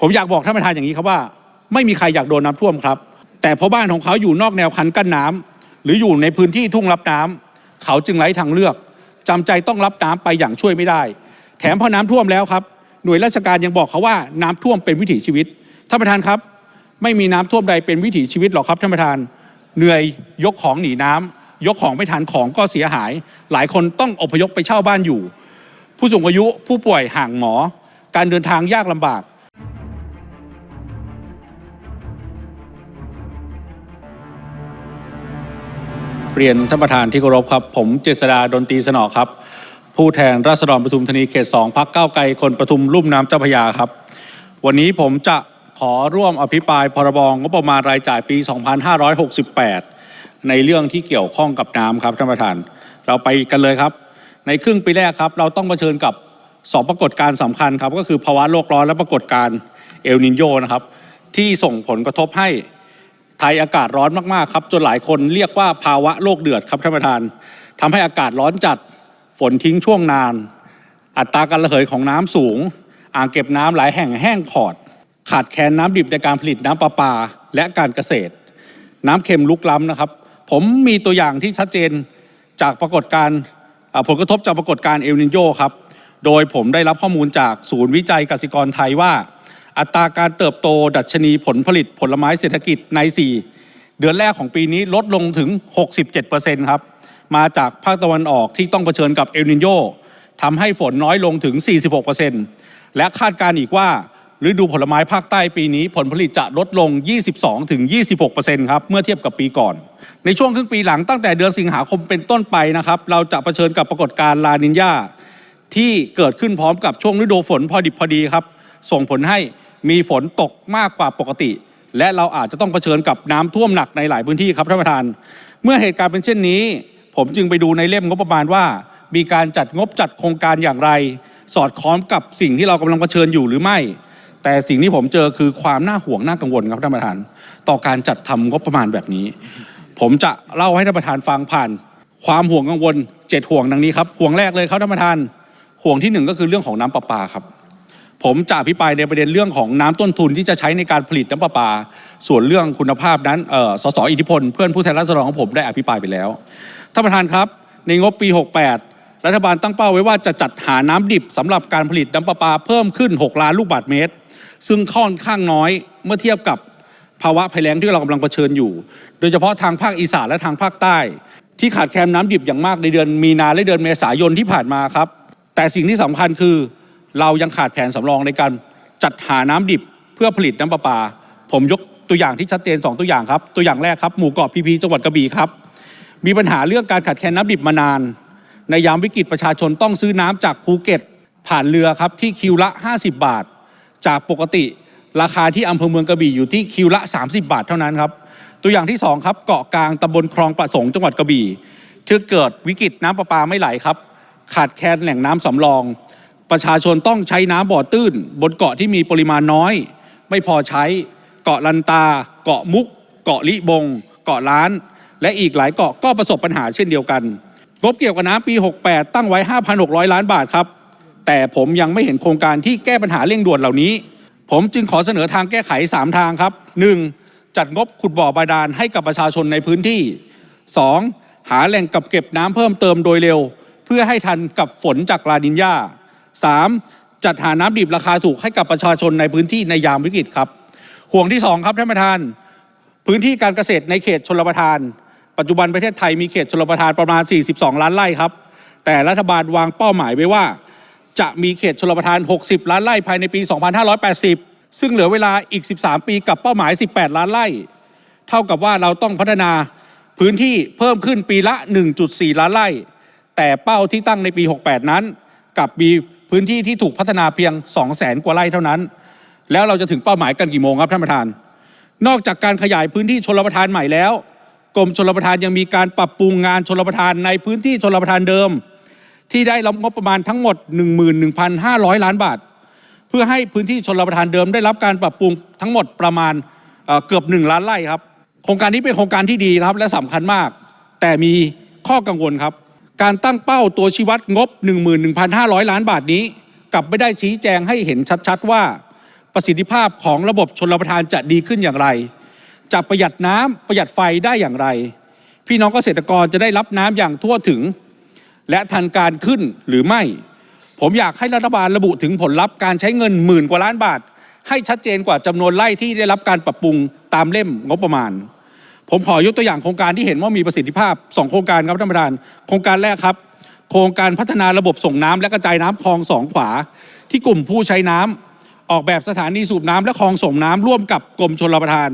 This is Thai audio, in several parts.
ผมอยากบอกท่านประธานอย่างนี้ครับว่า ไม่มีใครอยากโดนน้ำท่วมครับ แต่เพราะบ้านของเขาอยู่นอกแนวคันกั้นน้ำหรืออยู่ในพื้นที่ทุ่งรับน้ำเขาจึงไร้ทางเลือกจำใจต้องรับน้ำไปอย่างช่วยไม่ได้ แถมพอน้ำท่วมแล้วครับหน่วยราชการยังบอกเขาว่าน้ำท่วมเป็นวิถีชีวิตท่านประธานครับ ไม่มีน้ำท่วมใดเป็นวิถีชีวิตหรอกครับท่านประธานเหนื่อยยกของหนีน้ำยกของไม่ทันของก็เสียหาย หลายคนต้องอพยพไปเช่าบ้านอยู่ ผู้สูงอายุผู้ป่วยห่างหมอ การเดินทางยากลำบาก เรียนท่านประธานที่เคารพครับ ผมเจษดาดนตรีสนอครับ ผู้แทนราษฎรปทุมธานีเขต2พักเก้าไกลคนปทุมลุ่มน้ำเจ้าพยาครับ วันนี้ผมจะขอร่วมอภิปรายพรบงบประมาณรายจ่ายปี 2568 ในเรื่องที่เกี่ยวข้องกับน้ำครับท่านประธาน เราไปกันเลยครับ ในครึ่งปีแรกครับ เราต้องเผชิญกับสองปรากฏการณ์สำคัญครับ ก็คือภาวะโลกร้อนและปรากฏการณ์เอลนินโยนะครับ ที่ส่งผลกระทบให้ ไทยอากาศร้อนมากๆครับจนหลายคนเรียกว่าภาวะโลกเดือดครับท่านประธานทำให้อากาศร้อนจัดฝนทิ้งช่วงนาน อัตราการระเหยของน้ำสูง อ่างเก็บน้ำหลายแห่งแห้งขอด ขาดแคลนน้ำดิบในการผลิตน้ำประปาและการเกษตร น้ำเค็มลุกล้ำนะครับ ผมมีตัวอย่างที่ชัดเจนจากปรากฏการณ์ผลกระทบจากปรากฏการณ์เอลนิโยครับโดยผมได้รับข้อมูลจากศูนย์วิจัยกสิกรไทยว่า อัตราการเติบโตดัชนีผลผลิตผลไม้เศรษฐกิจใน 4 เดือนแรกของปีนี้ลดลงถึง 67%ครับ มาจากภาคตะวันออกที่ต้องเผชิญกับเอลนินโยทำให้ฝนน้อยลงถึง 46%และคาดการณ์อีกว่าฤดูผลไม้ภาคใต้ปีนี้ผลผลิตจะลดลง 22ถึง26%ครับ เมื่อเทียบกับปีก่อน ในช่วงครึ่งปีหลังตั้งแต่เดือนสิงหาคมเป็นต้นไปนะครับ เราจะเผชิญกับปรากฏการณ์ลานินยาที่เกิดขึ้นพร้อมกับช่วงฤดูฝนพอดิบพอดีครับ ส่งผลให้ มีฝนตกมากกว่าปกติ และเราอาจจะต้องเผชิญกับน้ำท่วมหนักในหลายพื้นที่ครับท่านประธาน เมื่อเหตุการณ์เป็นเช่นนี้ ผมจึงไปดูในเล่มงบประมาณว่า มีการจัดงบจัดโครงการอย่างไร สอดคล้องกับสิ่งที่เรากำลังเผชิญอยู่หรือไม่ แต่สิ่งที่ผมเจอคือความน่าห่วงน่ากังวลครับท่านประธาน ต่อการจัดทำงบประมาณแบบนี้ ผมจะเล่าให้ท่านประธานฟังผ่าน ความห่วงกังวลเจ็ดห่วงดังนี้ครับห่วงแรกเลยครับท่านประธาน ห่วงที่หนึ่งก็คือเรื่องของน้ำประปาครับ ผมจะอภิปรายในประเด็นเรื่องของน้ำต้นทุนที่จะใช้ในการผลิตน้ำประปา ส่วนเรื่องคุณภาพนั้นสสอิทธิพลเพื่อนผู้แทนราษฎรของผมได้อภิปรายไปแล้วท่านประธานครับ ในงบปี 68 รัฐบาลตั้งเป้าไว้ว่าจะจัดหาน้ำดิบสำหรับการผลิตน้ำประปาเพิ่มขึ้น 6 ล้านลูกบาศก์เมตร ซึ่งค่อนข้างน้อยเมื่อเทียบกับภาวะภัยแล้งที่เรากำลังเผชิญอยู่ โดยเฉพาะทางภาคอีสานและทางภาคใต้ ที่ขาดแคลนน้ำดิบอย่างมากในเดือนมีนาและเดือนเมษายนที่ผ่านมาครับ แต่สิ่งที่สำคัญคือ เรายังขาดแผนสำรองในการจัดหาน้ำดิบเพื่อผลิตน้ำประปา ผมยกตัวอย่างที่ชัดเจน 2 ตัวอย่างครับ ตัวอย่างแรกครับหมู่เกาะพีพีจังหวัดกระบี่ครับ มีปัญหาเรื่องการขาดแคลนน้ำดิบมานาน ในยามวิกฤตประชาชนต้องซื้อน้ำจากภูเก็ต ผ่านเรือครับที่คิวละ 50 บาท จากปกติราคาที่อำเภอเมืองกระบี่อยู่ที่คิวละ 30 บาทเท่านั้นครับตัวอย่างที่สองครับเกาะกลางตำบลคลองประสงค์จังหวัดกระบี่ที่เกิดวิกฤตน้ำประปาไม่ไหลครับ ขาดแคลนแหล่งน้ำสำรอง ประชาชนต้องใช้น้ำบ่อตื้น บนเกาะที่มีปริมาณน้อย ไม่พอใช้เกาะลันตา เกาะมุก เกาะลิบง เกาะล้าน และอีกหลายเกาะก็ประสบปัญหาเช่นเดียวกันงบเกี่ยวกับน้ำปี 68 ตั้งไว้ 5,600 ล้านบาทครับ แต่ผมยังไม่เห็นโครงการที่แก้ปัญหาเร่งด่วนเหล่านี้ ผมจึงขอเสนอทางแก้ไข 3 ทางครับ 1. จัดงบขุดบ่อบาดาลให้กับประชาชนในพื้นที่ 2. หาแหล่งกักเก็บน้ำเพิ่มเติมโดยเร็ว เพื่อให้ทันกับฝนจากลานินยา 3. จัดหาน้ำดิบราคาถูกให้กับประชาชนในพื้นที่ในยามวิกฤตครับห่วงที่ 2 ครับท่านประธาน พื้นที่การเกษตรในเขตชลประทาน ปัจจุบันประเทศไทยมีเขตชลประทานประมาณ 42 ล้านไร่ครับ แต่รัฐบาลวางเป้าหมายไว้ว่า จะมีเขตชลประทาน 60 ล้านไร่ภายในปี 2580 ซึ่งเหลือเวลาอีก 13 ปีกับเป้าหมาย 18 ล้านไร่ เท่ากับว่าเราต้องพัฒนาพื้นที่เพิ่มขึ้นปีละ 1.4 ล้านไร่ แต่เป้าที่ตั้งในปี 68 นั้นกับมี พื้นที่ที่ถูกพัฒนาเพียง 200,000กว่าไร่เท่านั้น แล้วเราจะถึงเป้าหมายกันกี่โมงครับท่านประธาน นอกจากการขยายพื้นที่ชลประทานใหม่แล้ว กรมชลประทานยังมีการปรับปรุงงานชลประทานในพื้นที่ชลประทานเดิม ที่ได้รับงบประมาณทั้งหมด 11,500 ล้านบาท เพื่อให้พื้นที่ชลประทานเดิม ได้รับการปรับปรุงทั้งหมดประมาณเอ่อเกือบ 1 ล้านไร่ครับโครงการนี้เป็นโครงการที่ดีครับและสำคัญมาก แต่มีข้อกังวลครับ การตั้งเป้าตัวชี้วัดงบ 11,500 ล้านบาทนี้ กลับไม่ได้ชี้แจงให้เห็นชัดๆว่า ประสิทธิภาพของระบบชนรับประทานจะดีขึ้นอย่างไร จะประหยัดน้ำประหยัดไฟได้อย่างไร พี่น้องเกษตรกรจะได้รับน้ำอย่างทั่วถึง และทันการขึ้นหรือไม่ ผมอยากให้รัฐบาลระบุถึงผลลัพธ์การใช้เงินหมื่นกว่าล้านบาท ให้ชัดเจนกว่าจำนวนไร่ที่ได้รับการปรับปรุงตามเล่มงบประมาณ ผมขอยกตัวอย่างโครงการที่เห็นว่ามีประสิทธิภาพ 2 โครงการครับท่านประธาน โครงการแรกครับ โครงการพัฒนาระบบส่งน้ำและกระจายน้ำคลองสองขวา ที่กลุ่มผู้ใช้น้ำออกแบบสถานีสูบน้ำและคลองส่งน้ำร่วมกับกรมชลประทาน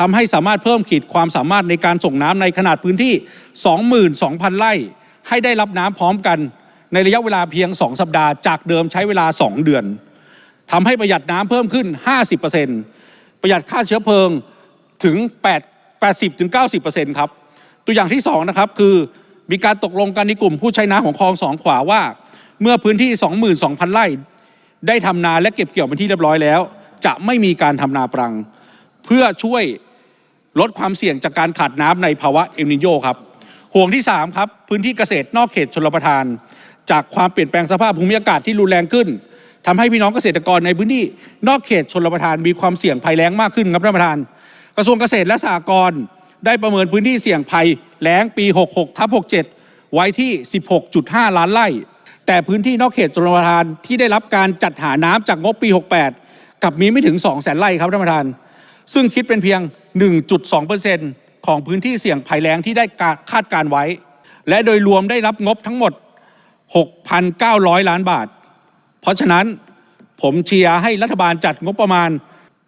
ทำให้สามารถเพิ่มขีดความสามารถในการส่งน้ำในขนาดพื้นที่ 22,000 ไร่ ให้ได้รับน้ำพร้อมกัน ในระยะเวลาเพียง 2 สัปดาห์จากเดิมใช้เวลา 2 เดือนทำให้ประหยัดน้ำเพิ่มขึ้น 50%ประหยัดค่าเชื้อเพลิงถึง 8 80ถึง90%ครับ ตัวอย่างที่ 2 นะครับ คือมีการตกลงกันในกลุ่มผู้ใช้น้ำของคลองสองขวาว่า เมื่อพื้นที่ 22,000 ไร่ ได้ทำนาและเก็บเกี่ยวเป็นที่เรียบร้อยแล้ว จะไม่มีการทำนาปรัง เพื่อช่วยลดความเสี่ยงจากการขาดน้ำในภาวะเอลนิโยครับห่วงที่ 3 ครับ พื้นที่เกษตรนอกเขตชลประทาน จากความเปลี่ยนแปลงสภาพภูมิอากาศที่รุนแรงขึ้นทำให้พี่น้องเกษตรกรในพื้นที่นอกเขตชลประทานมีความเสี่ยงภัยแล้งมากขึ้นครับท่านประธาน กระทรวงเกษตรและสหกรณ์ได้ประเมินพื้นที่เสี่ยงภัยแล้งปี 66ทับ67 ไว้ที่ 16.5 ล้านไร่ แต่พื้นที่นอกเขตชลประทานที่ได้รับการจัดหาน้ำจากงบปี 68 กับมีไม่ถึง2แสนไร่ครับท่านประธาน ซึ่งคิดเป็นเพียง 1.2%ของพื้นที่เสี่ยงภัยแล้งที่ได้คาดการไว้ และโดยรวมได้รับงบทั้งหมด 6,900 ล้านบาท เพราะฉะนั้นผมเชียร์ให้รัฐบาลจัดงบประมาณ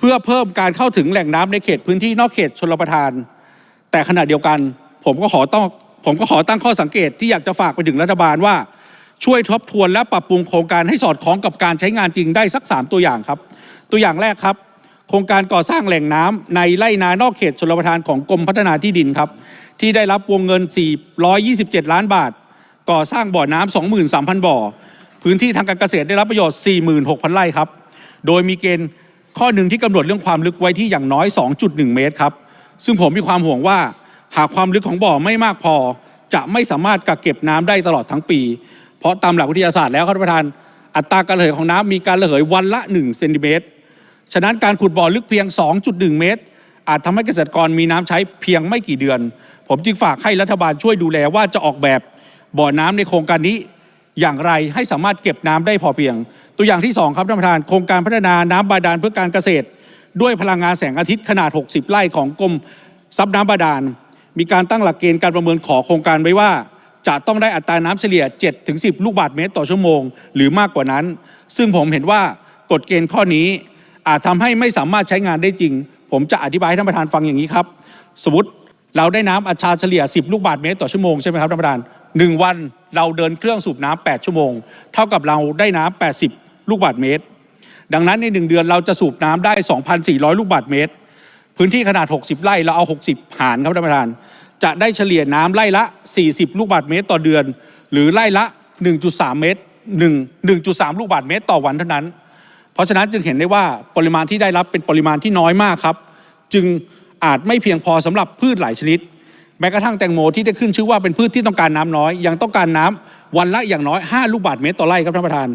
พื่อเพิ่มการเข้าถึงแหล่งน้ำในเขตพื้นที่นอกเขตชลประทาน แต่ขณะเดียวกัน ผมก็ขอต้องผมก็ขอตั้งข้อสังเกตที่อยากจะฝากไปถึงรัฐบาลว่า ช่วยทบทวนและปรับปรุงโครงการให้สอดคล้องกับการใช้งานจริงได้สัก 3 ตัวอย่างครับ ตัวอย่างแรกครับ โครงการก่อสร้างแหล่งน้ำในไร่นานอกเขตชลประทานของกรมพัฒนาที่ดินครับ ที่ได้รับวงเงิน 427 ล้านบาท ก่อสร้างบ่อน้ำ23,000 บ่อ พื้นที่ทางการเกษตรได้รับประโยชน์ 46,000 ไร่ครับโดยมีเกณฑ์ ข้อหนึ่งที่กำหนดเรื่องความลึกไว้ที่อย่างน้อย 2.1 เมตรครับ ซึ่งผมมีความห่วงว่า หากความลึกของบ่อไม่มากพอ จะไม่สามารถกักเก็บน้ำได้ตลอดทั้งปี เพราะตามหลักวิทยาศาสตร์แล้วครับท่านประธาน อัตราการระเหยของน้ำมีการระเหยวันละ 1 เซนติเมตร ฉะนั้นการขุดบ่อลึกเพียง 2.1 เมตร อาจทำให้เกษตรกรมีน้ำใช้เพียงไม่กี่เดือน ผมจึงฝากให้รัฐบาลช่วยดูแลว่าจะออกแบบบ่อน้ำในโครงการนี้อย่างไรให้สามารถเก็บน้ำได้พอเพียง ตัวอย่างที่สองครับท่านประธาน โครงการพัฒนาน้ำบาดาลเพื่อการเกษตร ด้วยพลังงานแสงอาทิตย์ขนาด 60 ไร่ของกรมทรัพย์น้ำบาดาล มีการตั้งหลักเกณฑ์การประเมินขอโครงการไว้ว่า จะต้องได้อัตราน้ำเฉลี่ย 7-10 ลูกบาศก์เมตรต่อชั่วโมง หรือมากกว่านั้น ซึ่งผมเห็นว่ากฎเกณฑ์ข้อนี้ อาจทำให้ไม่สามารถใช้งานได้จริง ผมจะอธิบายให้ท่านประธานฟังอย่างนี้ครับ สมมติเราได้น้ำอัตราเฉลี่ย 10 ลูกบาศก์เมตรต่อชั่วโมงใช่ไหมครับท่านประธานหนึ่งวันเราเดินเครื่องสูบน้ำ8ชั่วโมง เท่ากับเราได้น้ำ80 ลูกบาศก์เมตร ดังนั้นในหนึ่งเดือนเราจะสูบน้ำได้ 2,400 ลูกบาศก์เมตร พื้นที่ขนาด 60 ไร่เราเอา 60 หารครับท่านประธาน จะได้เฉลี่ยน้ำไร่ละ 40 ลูกบาศก์เมตรต่อเดือน หรือไร่ละ 1.3 เมตร1 1.3 ลูกบาศก์เมตรต่อวันเท่านั้น เพราะฉะนั้นจึงเห็นได้ว่าปริมาณที่ได้รับเป็นปริมาณที่น้อยมากครับ จึงอาจไม่เพียงพอสำหรับพืชหลายชนิด แม้กระทั่งแตงโมที่ได้ขึ้นชื่อว่าเป็นพืชที่ต้องการน้ำน้อย ยังต้องการน้ำวันละอย่างน้อย 5 ลูกบาศก์เมตรต่อไร่ครับท่านประธาน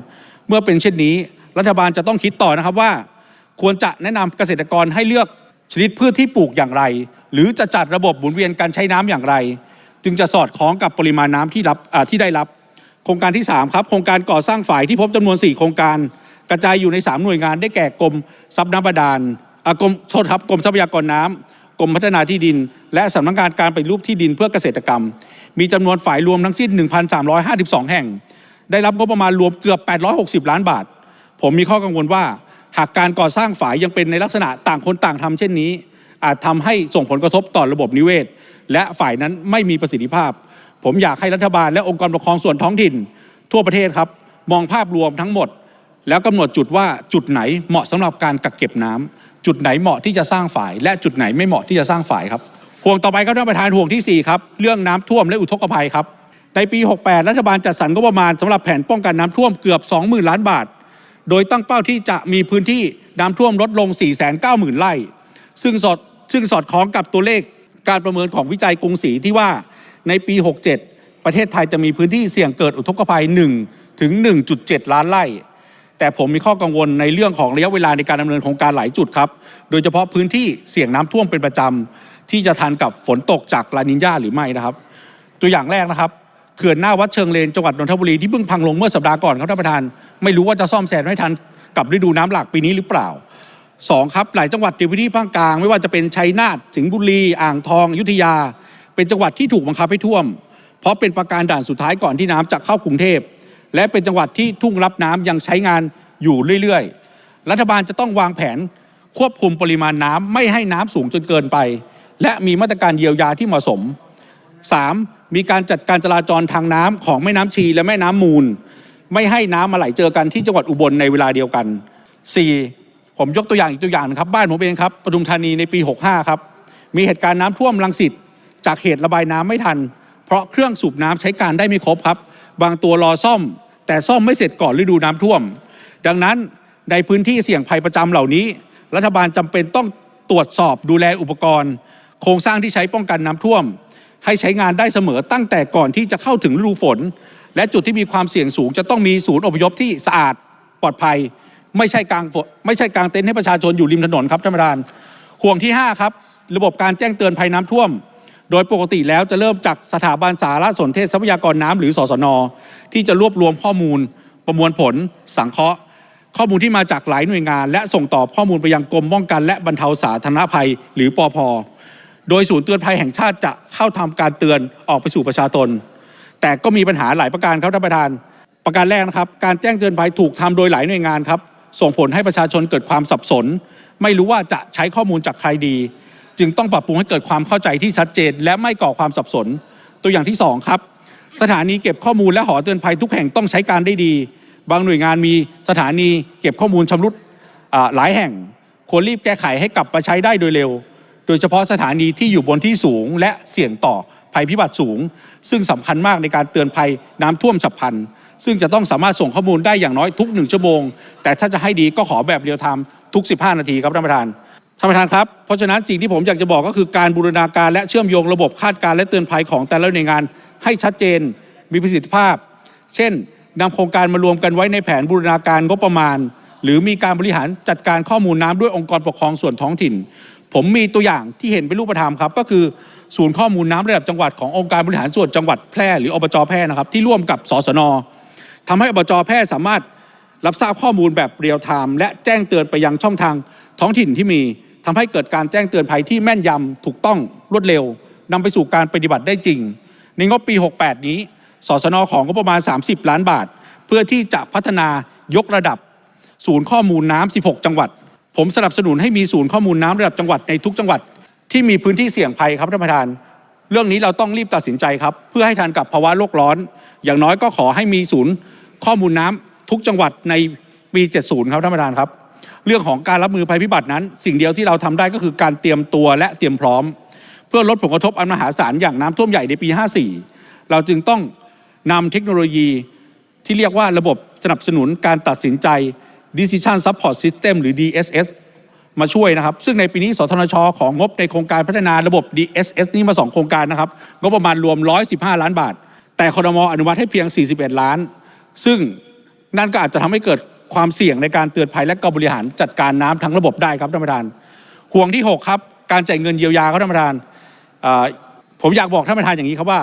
เมื่อเป็นเช่นนี้ รัฐบาลจะต้องคิดต่อนะครับว่า ควรจะแนะนำเกษตรกรให้เลือกชนิดพืชที่ปลูกอย่างไร หรือจะจัดระบบหมุนเวียนการใช้น้ำอย่างไร จึงจะสอดคล้องกับปริมาณน้ำที่รับที่ได้รับ โครงการที่ 3 ครับ โครงการก่อสร้างฝ่ายที่พบจำนวน 4 โครงการ กระจายอยู่ใน 3 หน่วยงานได้แก่กรมทรัพย์น้ำบาดาลกรมโทษครับกรมทรัพยากรน้ำกรมพัฒนาที่ดิน และสำนักงานการปรูปที่ดินเพื่อเกษตรกรรม มีจำนวนฝ่ายรวมทั้งสิ้น 1,352 แห่ง ได้รับงบประมาณรวมเกือบ 860 ล้านบาท ผมมีข้อกังวลว่า หากการก่อสร้างฝ่ายยังเป็นในลักษณะต่างคนต่างทำเช่นนี้ อาจทำให้ส่งผลกระทบต่อระบบนิเวศ และฝ่ายนั้นไม่มีประสิทธิภาพ ผมอยากให้รัฐบาลและองค์กรปกครองส่วนท้องถิ่น ทั่วประเทศครับมองภาพรวมทั้งหมด แล้วกำหนดจุดว่าจุดไหนเหมาะสำหรับการกักเก็บน้ำจุดไหนเหมาะที่จะสร้างฝ่าย และจุดไหนไม่เหมาะที่จะสร้างฝ่ายครับห่วงต่อไปครับท่านประธานห่วงที่สี่ครับเรื่องน้ำท่วมและอุทกภัยครับ ในปี 68 รัฐบาลจัดสรรงบประมาณสำหรับแผนป้องกันน้ำท่วมเกือบ 20,000 ล้านบาท โดยตั้งเป้าที่จะมีพื้นที่น้ำท่วมลดลง 490,000 ไร่ ซึ่งสอดซึ่งสอดคล้องกับตัวเลขการประเมินของวิจัยกรุงศรีที่ว่าในปี 67 ประเทศไทยจะมีพื้นที่เสี่ยงเกิดอุทกภัย 1 ถึง 1.7 ล้านไร่ แต่ผมมีข้อกังวลในเรื่องของระยะเวลาในการดำเนินโครงการหลายจุดครับ โดยเฉพาะพื้นที่เสี่ยงน้ำท่วมเป็นประจำที่จะทันกับฝนตกจากลานินญาหรือไม่นะครับ ตัวอย่างแรกนะครับ เขื่อนหน้าวัดเชิงเลนจังหวัดนนทบุรีที่เพิ่งพังลงเมื่อสัปดาห์ก่อนครับท่านประธาน ไม่รู้ว่าจะซ่อมแซมให้ทันกับฤดูน้ำหลากปีนี้หรือเปล่าสองครับหลายจังหวัดในพื้นที่ภาคกลาง ไม่ว่าจะเป็นชัยนาทสิงห์บุรี อ่างทองยุธยา เป็นจังหวัดที่ถูกบังคับให้ท่วม เพราะเป็นประการด่านสุดท้ายก่อนที่น้ำจะเข้ากรุงเทพและเป็นจังหวัดที่ทุ่งรับน้ำยังใช้งานอยู่เรื่อยๆ รัฐบาลจะต้องวางแผนควบคุมปริมาณน้ำไม่ให้น้ำสูงจนเกินไป และมีมาตรการเยียวยาที่เหมาะสม 3. มีการจัดการจราจรทางน้ำของแม่น้ำชีและแม่น้ำมูล ไม่ให้น้ำมาไหลเจอกันที่จังหวัดอุบลในเวลาเดียวกัน 4. ผมยกตัวอย่างอีกตัวอย่างครับบ้านผมเองครับปทุมธานีในปี 65 ครับ มีเหตุการณ์น้ำท่วมลังสิตจากเหตุระบายน้ำไม่ทัน เพราะเครื่องสูบน้ำใช้การได้ไม่ครบครับ บางตัวรอซ่อม แต่ซ่อมไม่เสร็จก่อนฤดูน้ำท่วม ดังนั้นในพื้นที่เสี่ยงภัยประจำเหล่านี้ รัฐบาลจำเป็นต้องตรวจสอบดูแลอุปกรณ์ โครงสร้างที่ใช้ป้องกันน้ำท่วม ให้ใช้งานได้เสมอตั้งแต่ก่อนที่จะเข้าถึงฤดูฝน และจุดที่มีความเสี่ยงสูง จะต้องมีศูนย์อพยพที่สะอาดปลอดภัย ไม่ใช่กลางฝนไม่ใช่กลางเต็นท์ให้ประชาชนอยู่ริมถนนครับท่านประธานห่วงที่ 5 ครับ ระบบการแจ้งเตือนภัยน้ำท่วม โดยปกติแล้วจะเริ่มจากสถาบันสารสนเทศทรัพยากรน้ำหรือสสน ที่จะรวบรวมข้อมูล ประมวลผล สังเคราะห์ ข้อมูลที่มาจากหลายหน่วยงาน และส่งต่อข้อมูลไปยังกรมป้องกัน และบรรเทาสาธารณภัย หรือปอพ โดยศูนย์เตือนภัยแห่งชาติจะเข้าทำการเตือนออกไปสู่ประชาชนแต่ก็มีปัญหาหลายประการครับท่านประธาน ประการแรกนะครับ การแจ้งเตือนภัยถูกทำโดยหลายหน่วยงานครับ ส่งผลให้ประชาชนเกิดความสับสน ไม่รู้ว่าจะใช้ข้อมูลจากใครดี จึงต้องปรับปรุงให้เกิดความเข้าใจที่ชัดเจน และไม่ก่อความสับสน ตัวอย่างที่สองครับ สถานีเก็บข้อมูลและหอเตือนภัยทุกแห่งต้องใช้การได้ดี บางหน่วยงานมีสถานีเก็บข้อมูลชำรุดหลายแห่งควรรีบแก้ไขให้กลับมาใช้ได้โดยเร็ว โดยเฉพาะสถานีที่อยู่บนที่สูงและเสี่ยงต่อภัยพิบัติสูง ซึ่งสำคัญมากในการเตือนภัยน้ำท่วมฉับพลัน ซึ่งจะต้องสามารถส่งข้อมูลได้อย่างน้อยทุกหนึ่งชั่วโมง แต่ถ้าจะให้ดีก็ขอแบบเรียลไทม์ทุก 15 นาทีครับท่านประธานท่านประธานครับ เพราะฉะนั้นสิ่งที่ผมอยากจะบอกก็คือการบูรณาการและเชื่อมโยงระบบคาดการณ์และเตือนภัยของแต่ละหน่วยงาน ให้ชัดเจนมีประสิทธิภาพ เช่นนำโครงการมารวมกันไว้ในแผนบูรณาการงบประมาณ หรือมีการบริหารจัดการข้อมูลน้ำด้วยองค์กรปกครองส่วนท้องถิ่น ผมมีตัวอย่างที่เห็นเป็นรูปธรรมครับ ก็คือศูนย์ข้อมูลน้ำระดับจังหวัดขององค์การบริหารส่วนจังหวัดแพร่หรืออบจแพร่นะครับที่ร่วมกับสสนทำให้อบจแพร่สามารถรับทราบข้อมูลแบบเรียลไทม์และแจ้งเตือนไปยังช่องทางท้องถิ่นที่มีทำให้เกิดการแจ้งเตือนภัยที่แม่นยำถูกต้องรวดเร็วนำไปสู่การปฏิบัติได้จริง ในงบปี 68 นี้สสนของงบประมาณ 30 ล้านบาท เพื่อที่จะพัฒนายกระดับ ศูนย์ข้อมูลน้ำ16 จังหวัด ผมสนับสนุนให้มีศูนย์ข้อมูลน้ำระดับจังหวัดในทุกจังหวัดที่มีพื้นที่เสี่ยงภัยครับท่านประธาน เรื่องนี้เราต้องรีบตัดสินใจครับ เพื่อให้ทันกับภาวะโลกร้อน อย่างน้อยก็ขอให้มีศูนย์ข้อมูลน้ำทุกจังหวัดในปี 70 ครับท่านประธานครับ เรื่องของการรับมือภัยพิบัตินั้น สิ่งเดียวที่เราทำได้ก็คือการเตรียมตัวและเตรียมพร้อม เพื่อลดผลกระทบอันมหาศาลอย่างน้ำท่วมใหญ่ในปี 54 เราจึงต้องนำเทคโนโลยีที่เรียกว่าระบบสนับสนุนการตัดสินใจ Decision Support System หรือ DSS มาช่วยนะครับ ซึ่งในปีนี้สทนชของงบในโครงการพัฒนาระบบ DSS นี้มา 2 โครงการนะครับ งบประมาณรวม 115 ล้านบาท แต่คดมอนุมัติให้เพียง 41 ล้าน ซึ่งนั่นก็อาจจะทำให้เกิดความเสี่ยงในการเตือนภัยและการบริหารจัดการน้ำทั้งระบบได้ครับท่านประธาน ห่วงที่ 6 ครับ การจ่ายเงินเยียวยาครับท่านประธาน ผมอยากบอกท่านประธานอย่างนี้ครับว่า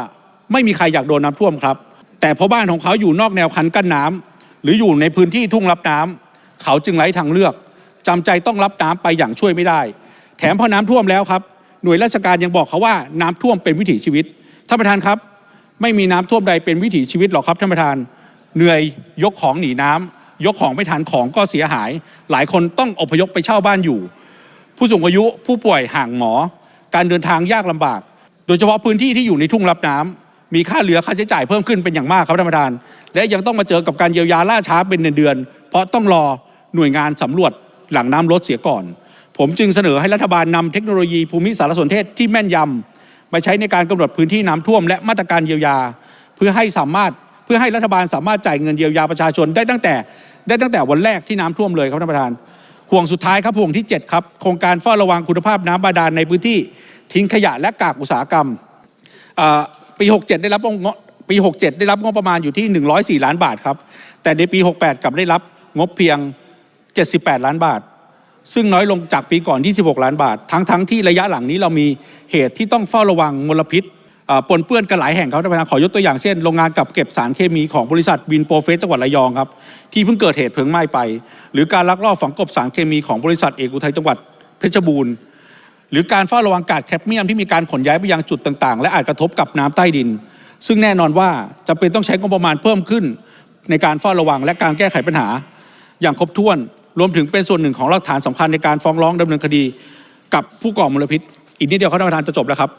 ไม่มีใครอยากโดนน้ำท่วมครับ แต่เพราะบ้านของเขาอยู่นอกแนวคันกั้นน้ำหรืออยู่ในพื้นที่ทุ่งรับน้ำ เขาจึงไร้ทางเลือกจำใจต้องรับน้ำไปอย่างช่วยไม่ได้ แถมพอน้ำท่วมแล้วครับ หน่วยราชการยังบอกเขาว่าน้ำท่วมเป็นวิถีชีวิตท่านประธานครับ ไม่มีน้ำท่วมใดเป็นวิถีชีวิตหรอกครับท่านประธานเหนื่อยยกของหนีน้ำยกของไม่ทันของก็เสียหาย หลายคนต้องอพยพไปเช่าบ้านอยู่ ผู้สูงอายุผู้ป่วยห่างหมอ การเดินทางยากลำบาก โดยเฉพาะพื้นที่ที่อยู่ในทุ่งรับน้ำมีค่าเหลือค่าใช้จ่ายเพิ่มขึ้นเป็นอย่างมากครับท่านประธาน และยังต้องมาเจอกับการเยียวยาล่าช้าเป็นเดือนๆเพราะต้องรอ หน่วยงานสำรวจหลังน้ำลดเสียก่อน ผมจึงเสนอให้รัฐบาลนำเทคโนโลยีภูมิสารสนเทศที่แม่นยำมาใช้ในการกำหนดพื้นที่น้ำท่วมและมาตรการเยียวยา เพื่อให้สามารถเพื่อให้รัฐบาลสามารถจ่ายเงินเยียวยาประชาชนได้ตั้งแต่ได้ตั้งแต่วันแรกที่น้ำท่วมเลยครับท่านประธาน ห่วงสุดท้ายครับห่วงที่ 7 ครับ โครงการเฝ้าระวังคุณภาพน้ำบาดาลในพื้นที่ทิ้งขยะและกากอุตสาหกรรมปี 67 ได้รับงบปี 67 ได้รับงบประมาณอยู่ที่ 104 ล้านบาทครับ แต่ในปี 68กลับได้รับงบเพียง 78 ล้านบาท ซึ่งน้อยลงจากปีก่อน 26 ล้านบาท ทั้งทั้งที่ระยะหลังนี้เรามีเหตุที่ต้องเฝ้าระวังมลพิษปนเปื้อนกันหลายแห่งครับท่านประธานขอยกตัวอย่างเช่นโรงงานกับเก็บสารเคมีของบริษัทวินโปรเฟสจังหวัดระยองครับที่เพิ่งเกิดเหตุเพลิงไหม้ไป หรือการลักลอบฝังกลบสารเคมีของบริษัทเอกอุทัยจังหวัดเพชรบูรณ์หรือการเฝ้าระวังกาดแคดเมียมที่มีการขนย้ายไปยังจุดต่างๆ และอาจกระทบกับน้ำใต้ดิน ซึ่งแน่นอนว่าจำเป็นต้องใช้งบประมาณเพิ่มขึ้น ในการเฝ้าระวังและการแก้ไขปัญหา อย่างครบถ้วน รวมถึงเป็นส่วนหนึ่งของหลักฐานสำคัญในการฟ้องร้องดำเนินคดี กับผู้ก่อมลพิษ อีกนิดเดียวครับท่านประธานจะจบแล้วครับ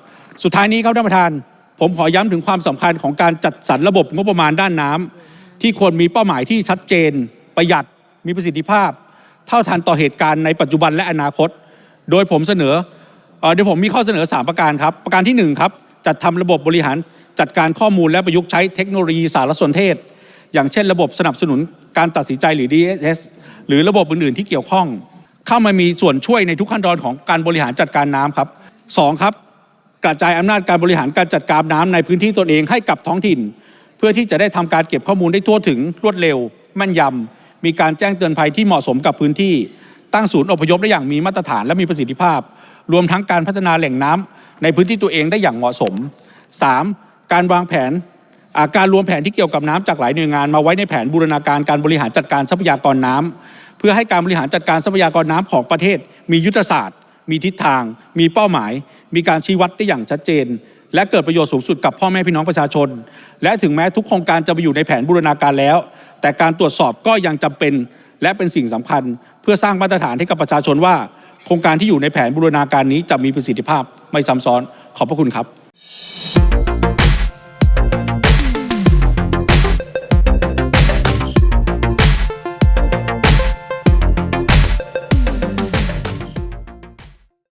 สุดท้ายนี้ครับท่านประธาน ผมขอย้ำถึงความสำคัญของการจัดสรรระบบงบประมาณด้านน้ำที่ควรมีเป้าหมายที่ชัดเจน ประหยัดมีประสิทธิภาพ เท่าทันต่อเหตุการณ์ในปัจจุบันและอนาคต โดยผมเสนอเดี๋ยวผมมีข้อเสนอ 3 ประการครับ ประการที่ 1 ครับ จัดทำระบบบริหารจัดการข้อมูลและประยุกต์ใช้เทคโนโลยีสารสนเทศ อย่างเช่นระบบสนับสนุนการตัดสินใจหรือ DSS หรือระบบอื่นๆที่เกี่ยวข้อง เข้ามามีส่วนช่วยในทุกขั้นตอนของการบริหารจัดการน้ำครับสองครับกระจายอำนาจการบริหารการจัดการน้ำในพื้นที่ตนเองให้กับท้องถิ่น เพื่อที่จะได้ทำการเก็บข้อมูลได้ทั่วถึงรวดเร็ว แม่นยำมีการแจ้งเตือนภัยที่เหมาะสมกับพื้นที่ ตั้งศูนย์อพยพได้อย่างมีมาตรฐานและมีประสิทธิภาพ รวมทั้งการพัฒนาแหล่งน้ำในพื้นที่ตัวเองได้อย่างเหมาะสม 3. การวางแผน การรวมแผนที่เกี่ยวกับน้ำจากหลายหน่วยงานมาไว้ในแผนบูรณาการการบริหารจัดการทรัพยากรน้ำเพื่อให้การบริหารจัดการทรัพยากรน้ำของประเทศ มียุทธศาสตร์ มีทิศทาง มีเป้าหมาย มีการชี้วัดได้อย่างชัดเจน และเกิดประโยชน์สูงสุดกับพ่อแม่พี่น้องประชาชน และถึงแม้ทุกโครงการจะไปอยู่ในแผนบูรณาการแล้ว แต่การตรวจสอบก็ยังจำเป็นและเป็นสิ่งสำคัญ เพื่อสร้างมาตรฐานให้กับประชาชนว่า โครงการที่อยู่ในแผนบูรณาการนี้จะมีประสิทธิภาพไม่ซ้ำซ้อนขอบพระคุณครับ